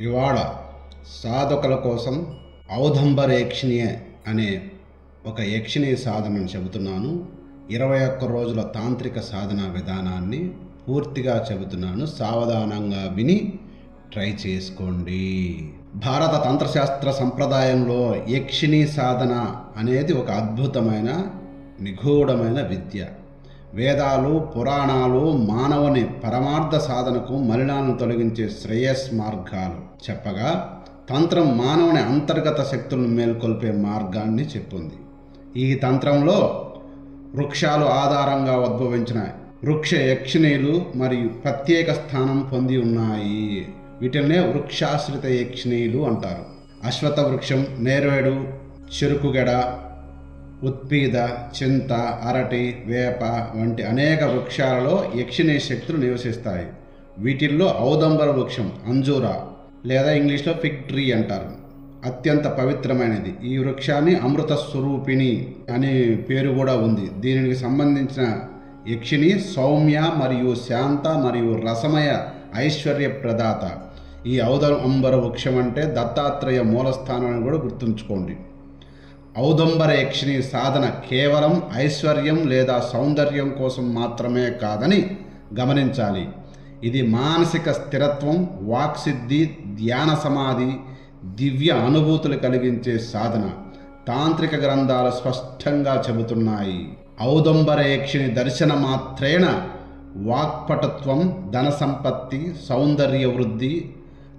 ఇవాళ సాధకుల కోసం ఔదంబర యక్షిణి అనే ఒక యక్షిణీ సాధనను చెబుతున్నాను. ఇరవై ఒక్క రోజుల తాంత్రిక సాధన విధానాన్ని పూర్తిగా చెబుతున్నాను. సావధానంగా విని ట్రై చేసుకోండి. భారత తంత్రశాస్త్ర సంప్రదాయంలో యక్షిణి సాధన అనేది ఒక అద్భుతమైన నిగూఢమైన విద్య. వేదాలు పురాణాలు మానవుని పరమార్థ సాధనకు మలినాలను తొలగించే శ్రేయస్ మార్గాలు. చెప్పగా తంత్రం మానవుని అంతర్గత శక్తులను మేల్కొల్పే మార్గాన్ని చెప్పింది. ఈ తంత్రంలో వృక్షాలు ఆధారంగా ఉద్భవించిన వృక్ష యక్షిణీలు మరియు ప్రత్యేక స్థానం పొంది ఉన్నాయి. వీటినే వృక్షాశ్రిత యక్షిణీలు అంటారు. అశ్వత్థ వృక్షం నేరేడు చెరుకుగడ ఉత్పీద చింత అరటి వేప వంటి అనేక వృక్షాలలో యక్షిణీ శక్తులు నివసిస్తాయి. వీటిల్లో ఔదంబర వృక్షం అంజూరా లేదా ఇంగ్లీష్లో ఫిగ్ ట్రీ అంటారు. అత్యంత పవిత్రమైనది. ఈ వృక్షాన్ని అమృత స్వరూపిణి అనే పేరు కూడా ఉంది. దీనికి సంబంధించిన యక్షిణి సౌమ్య మరియు శాంత మరియు రసమయ ఐశ్వర్య ప్రదాత. ఈ ఔదంబర వృక్షం అంటే దత్తాత్రేయ మూలస్థానాన్ని కూడా గుర్తుంచుకోండి. ఔదంబర యక్షిని సాధన కేవలం ఐశ్వర్యం లేదా సౌందర్యం కోసం మాత్రమే కాదని గమనించాలి. ఇది మానసిక స్థిరత్వం వాక్సిద్ధి ధ్యాన సమాధి దివ్య అనుభూతులు కలిగించే సాధన. తాంత్రిక గ్రంథాలు స్పష్టంగా చెబుతున్నాయి. ఔదంబర యక్షిని దర్శన మాత్రేణ వాక్పటత్వం ధన సంపత్తి సౌందర్య వృద్ధి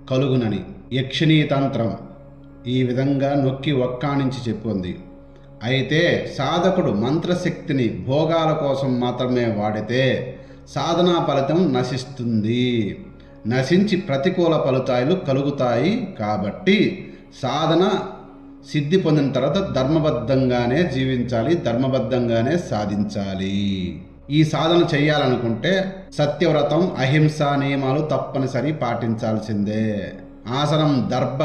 కలుగునని. యక్షిణీ తంత్రం. ఈ విధంగా నొక్కి ఒక్కానించి చెప్పింది. అయితే సాధకుడు మంత్రశక్తిని భోగాల కోసం మాత్రమే వాడితే సాధనా ఫలితం నశిస్తుంది. నశించి ప్రతికూల ఫలితాలు కలుగుతాయి కాబట్టి సాధన సిద్ధి పొందిన తర్వాత ధర్మబద్ధంగానే జీవించాలి ధర్మబద్ధంగానే సాధించాలి. ఈ సాధన చేయాలనుకుంటే సత్యవ్రతం అహింసా నియమాలు తప్పనిసరి పాటించాల్సిందే. ఆసనం దర్భ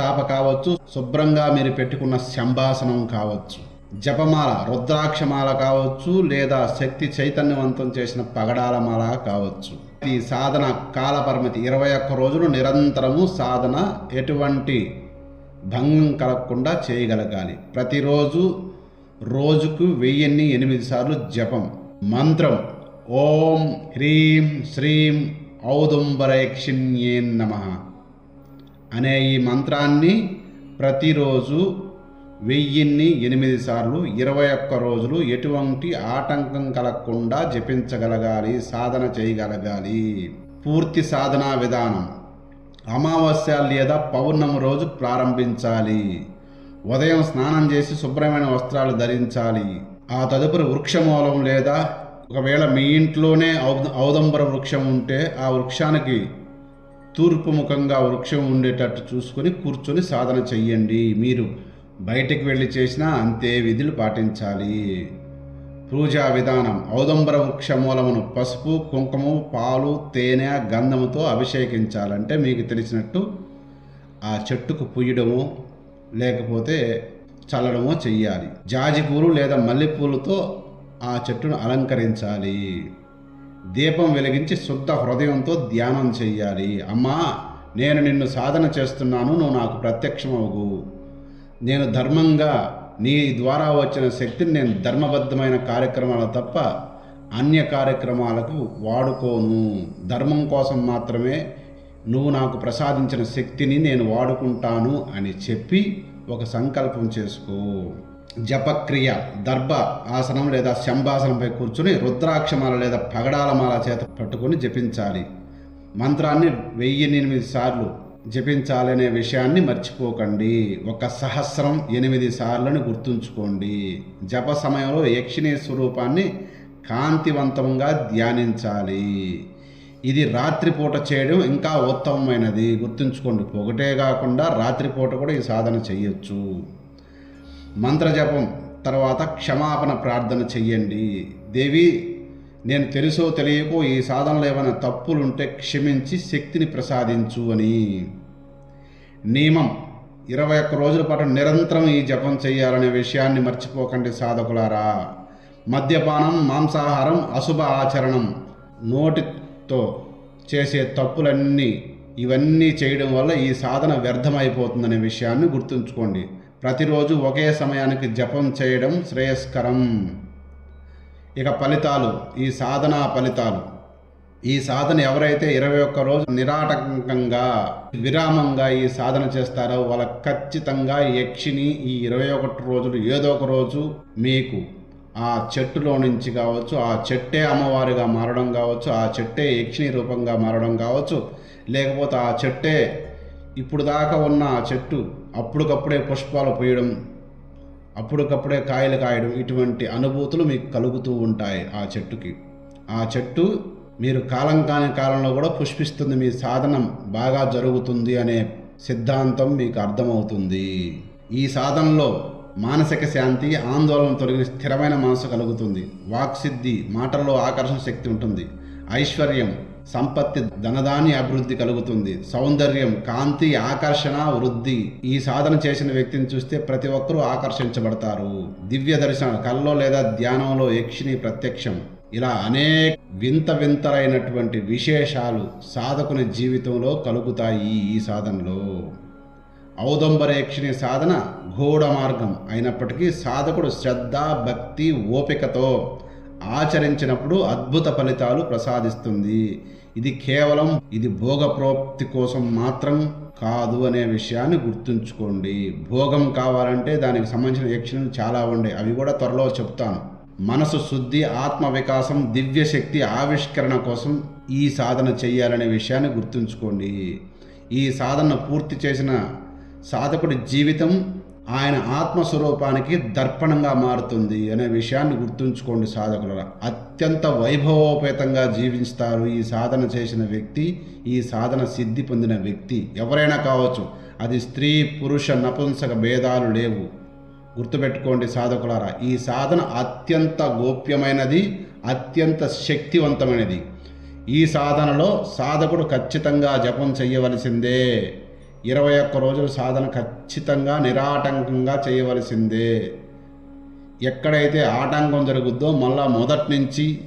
చాప కావచ్చు శుభ్రంగా మీరు పెట్టుకున్న శంభాసనం కావచ్చు జపమాల రుద్రాక్షమాల కావచ్చు లేదా శక్తి చైతన్యవంతం చేసిన పగడాల మాల కావచ్చు. ఈ సాధన కాలపరిమితి ఇరవై ఒక్క రోజులు నిరంతరము సాధన ఎటువంటి భంగం కలగకుండా చేయగలగాలి. ప్రతిరోజు రోజుకు వెయ్యిన్ని ఎనిమిది సార్లు జపం. మంత్రం ఓం హ్రీం శ్రీం ఔదుంబరేక్షిణ్యే నమ. అనే ఈ మంత్రాన్ని ప్రతిరోజు వెయ్యిన్ని ఎనిమిది సార్లు ఇరవై ఒక్క రోజులు ఎటువంటి ఆటంకం కలగకుండా జపించగలగాలి సాధన చేయగలగాలి. పూర్తి సాధనా విధానం. అమావాస్య లేదా పౌర్ణమి రోజు ప్రారంభించాలి. ఉదయం స్నానం చేసి శుభ్రమైన వస్త్రాలు ధరించాలి. ఆ తదుపరి వృక్షమూలం లేదా ఒకవేళ మీ ఇంట్లోనే ఔదంబర వృక్షం ఉంటే ఆ వృక్షానికి తూర్పు ముఖంగా వృక్షం ఉండేటట్టు చూసుకొని కూర్చొని సాధన చెయ్యండి. మీరు బయటికి వెళ్ళి చేసినా అంతే విధులు పాటించాలి. పూజా విధానం. ఔదంబర వృక్ష మూలమును పసుపు కుంకుమ పాలు తేనె గంధముతో అభిషేకించాలంటే మీకు తెలిసినట్టు ఆ చెట్టుకు పుయ్యడము లేకపోతే చల్లడమో చెయ్యాలి. జాజి పూలు లేదా మల్లెపూలతో ఆ చెట్టును అలంకరించాలి. దీపం వెలిగించి శుద్ధ హృదయంతో ధ్యానం చెయ్యాలి. అమ్మా నేను నిన్ను సాధన చేస్తున్నాను నువ్వు నాకు ప్రత్యక్షమవుగు నేను ధర్మంగా నీ ద్వారా వచ్చిన శక్తిని నేను ధర్మబద్ధమైన కార్యక్రమాలు తప్ప అన్య కార్యక్రమాలకు వాడుకోను. ధర్మం కోసం మాత్రమే నువ్వు నాకు ప్రసాదించిన శక్తిని నేను వాడుకుంటాను అని చెప్పి ఒక సంకల్పం చేసుకో. జపక్రియ దర్భ ఆసనం లేదా శంభాసనంపై కూర్చుని రుద్రాక్షమాల లేదా పగడాల మాల చేత పట్టుకొని జపించాలి. మంత్రాన్ని వెయ్యి ఎనిమిది సార్లు జపించాలనే విషయాన్ని మర్చిపోకండి. ఒక సహస్రం ఎనిమిది సార్లను గుర్తుంచుకోండి. జప సమయంలో యక్షిణీ స్వరూపాన్ని కాంతివంతంగా ధ్యానించాలి. ఇది రాత్రిపూట చేయడం ఇంకా ఉత్తమమైనది. గుర్తుంచుకోండి ఒకటే కాకుండా రాత్రిపూట కూడా ఈ సాధన చేయొచ్చు. మంత్రజపం తర్వాత క్షమాపణ ప్రార్థన చెయ్యండి. దేవి నేను తెలుసో తెలియకో ఈ సాధనలో ఏమైనా తప్పులుంటే క్షమించి శక్తిని ప్రసాదించు అని. నియమం. ఇరవై ఒక్క రోజుల పాటు నిరంతరం ఈ జపం చేయాలనే విషయాన్ని మర్చిపోకండి సాధకులారా. మద్యపానం మాంసాహారం అశుభ ఆచరణం నోటితో చేసే తప్పులన్నీ ఇవన్నీ చేయడం వల్ల ఈ సాధన వ్యర్థమైపోతుందనే విషయాన్ని గుర్తుంచుకోండి. ప్రతిరోజు ఒకే సమయానికి జపం చేయడం శ్రేయస్కరం. ఇక ఫలితాలు ఈ సాధన ఫలితాలు. ఈ సాధన ఎవరైతే ఇరవై ఒక్క రోజు నిరాటంకంగా విరామంగా ఈ సాధన చేస్తారో వాళ్ళ ఖచ్చితంగా యక్షిని ఈ ఇరవై ఒకటి రోజులు ఏదో ఒక రోజు మీకు ఆ చెట్టులో నుంచి కావచ్చు ఆ చెట్టే అమ్మవారిగా మారడం కావచ్చు ఆ చెట్టే యక్షిని రూపంగా మారడం కావచ్చు లేకపోతే ఆ చెట్టే ఇప్పుడు దాకా ఉన్న ఆ చెట్టు అప్పటికప్పుడే పుష్పాలు పోయడం అప్పటికప్పుడే కాయలు కాయడం ఇటువంటి అనుభూతులు మీకు కలుగుతూ ఉంటాయి ఆ చెట్టుకి. ఆ చెట్టు మీరు కాలం కాని కాలంలో కూడా పుష్పిస్తుంది మీ సాధనం బాగా జరుగుతుంది అనే సిద్ధాంతం మీకు అర్థమవుతుంది. ఈ సాధనలో మానసిక శాంతి ఆందోళన తొలగిన స్థిరమైన మనసు కలుగుతుంది. వాక్సిద్ధి మాటల్లో ఆకర్షణ శక్తి ఉంటుంది. ఐశ్వర్యం సంపత్తి ధనదాని అభివృద్ధి కలుగుతుంది. సౌందర్యం కాంతి ఆకర్షణ వృద్ధి ఈ సాధన చేసిన వ్యక్తిని చూస్తే ప్రతి ఒక్కరూ ఆకర్షించబడతారు. దివ్య దర్శనం కల్లో లేదా ధ్యానంలో యక్షిని ప్రత్యక్షం. ఇలా అనేక వింత వింతలైనటువంటి విశేషాలు సాధకుని జీవితంలో కలుగుతాయి ఈ సాధనలో. ఔదంబరేక్షిణి సాధన ఘోడ మార్గం అయినప్పటికీ సాధకుడు శ్రద్ధ భక్తి ఓపికతో ఆచరించినప్పుడు అద్భుత ఫలితాలు ప్రసాదిస్తుంది. ఇది కేవలం ఇది భోగప్రోప్తి కోసం మాత్రం కాదు అనే విషయాన్ని గుర్తుంచుకోండి. భోగం కావాలంటే దానికి సంబంధించిన యక్షణలు చాలా ఉండే. అవి కూడా త్వరలో చెప్తాను. మనసు శుద్ధి ఆత్మ వికాసం దివ్య శక్తి ఆవిష్కరణ కోసం ఈ సాధన చేయాలనే విషయాన్ని గుర్తుంచుకోండి. ఈ సాధన పూర్తి చేసిన సాధకుడి జీవితం ఆయన ఆత్మస్వరూపానికి దర్పణంగా మారుతుంది అనే విషయాన్ని గుర్తుంచుకోండి సాధకుల అత్యంత వైభవోపేతంగా జీవిస్తారు ఈ సాధన చేసిన వ్యక్తి ఈ సాధన సిద్ధి పొందిన వ్యక్తి. ఎవరైనా కావచ్చు అది స్త్రీ పురుష నపుంసక భేదాలు లేవు. గుర్తుపెట్టుకోండి సాధకులారా ఈ సాధన అత్యంత గోప్యమైనది అత్యంత శక్తివంతమైనది. ఈ సాధనలో సాధకుడు ఖచ్చితంగా జపం చేయవలసిందే ఇరవై ఒక్క రోజుల సాధన ఖచ్చితంగా నిరాటంకంగా చేయవలసిందే. ఎక్కడైతే ఆటంకం జరుగుద్దో మళ్ళా మొదటి నుంచి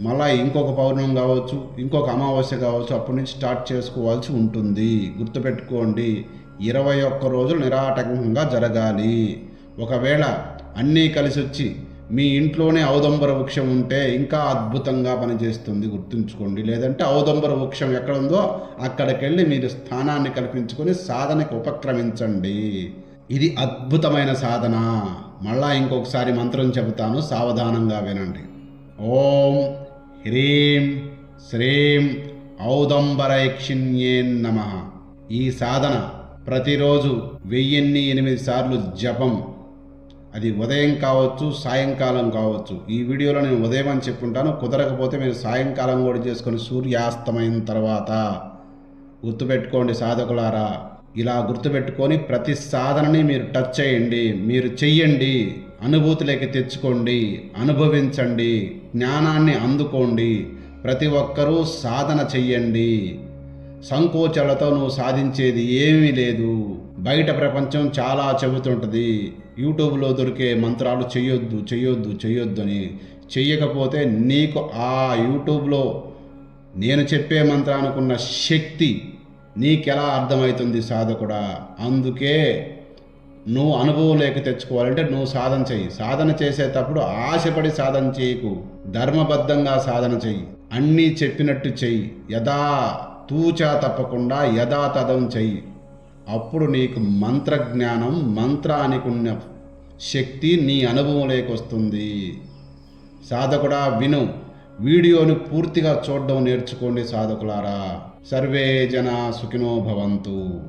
మళ్ళా ఇంకొక పౌర్ణం కావచ్చు ఇంకొక అమావాస్య కావచ్చు అప్పటి నుంచి స్టార్ట్ చేసుకోవాల్సి ఉంటుంది. గుర్తుపెట్టుకోండి ఇరవై ఒక్క రోజులు నిరాటంకంగా జరగాలి. ఒకవేళ అన్నీ కలిసి వచ్చి మీ ఇంట్లోనే ఔదంబర వృక్షం ఉంటే ఇంకా అద్భుతంగా పనిచేస్తుంది గుర్తుంచుకోండి. లేదంటే ఔదంబర వృక్షం ఎక్కడ ఉందో అక్కడికి వెళ్ళి మీరు స్థానాన్ని కల్పించుకొని సాధనకు ఉపక్రమించండి. ఇది అద్భుతమైన సాధన. మళ్ళా ఇంకొకసారి మంత్రం చెబుతాను సావధానంగా వినండి. ఓం హ్రీం శ్రీం ఔదంబరైక్షిణ్యే నమ. ఈ సాధన ప్రతిరోజు వెయ్యిన్ని ఎనిమిది సార్లు జపం అది ఉదయం కావచ్చు సాయంకాలం కావచ్చు. ఈ వీడియోలో నేను ఉదయం అని చెప్పుంటాను. కుదరకపోతే మీరు సాయంకాలం కూడా చేసుకొని సూర్యాస్తమైన తర్వాత గుర్తుపెట్టుకోండి సాధకులారా. ఇలా గుర్తుపెట్టుకొని ప్రతి సాధనని మీరు టచ్ చేయండి మీరు చెయ్యండి అనుభూతిలోకి తెచ్చుకోండి అనుభవించండి జ్ఞానాన్ని అందుకోండి. ప్రతి ఒక్కరూ సాధన చెయ్యండి. సంకోచాలతో నువ్వు సాధించేది ఏమీ లేదు. బయట ప్రపంచం చాలా చెబుతుంటుంది. యూట్యూబ్లో దొరికే మంత్రాలు చేయొద్దు చేయొద్దు చేయొద్దు అని చెయ్యకపోతే నీకు ఆ యూట్యూబ్లో నేను చెప్పే మంత్రానుకున్న శక్తి నీకెలా అర్థమవుతుంది సాధకుడా? అందుకే నువ్వు అనుభవం లేక తెచ్చుకోవాలంటే నువ్వు సాధన చెయ్యి. సాధన చేసేటప్పుడు ఆశపడి సాధన చేయకు. ధర్మబద్ధంగా సాధన చెయ్యి. అన్నీ చెప్పినట్టు చెయ్యి. యథా తూచా తప్పకుండా యథాతథం చెయ్యి. అప్పుడు నీకు మంత్రజ్ఞానం మంత్రానికి ఉన్న శక్తి నీ అనుభవంలోకి వస్తుంది సాధకుడా విను. వీడియోని పూర్తిగా చూడడం నేర్చుకోండి సాధకులారా. సర్వే జన సుఖినో భవంతు.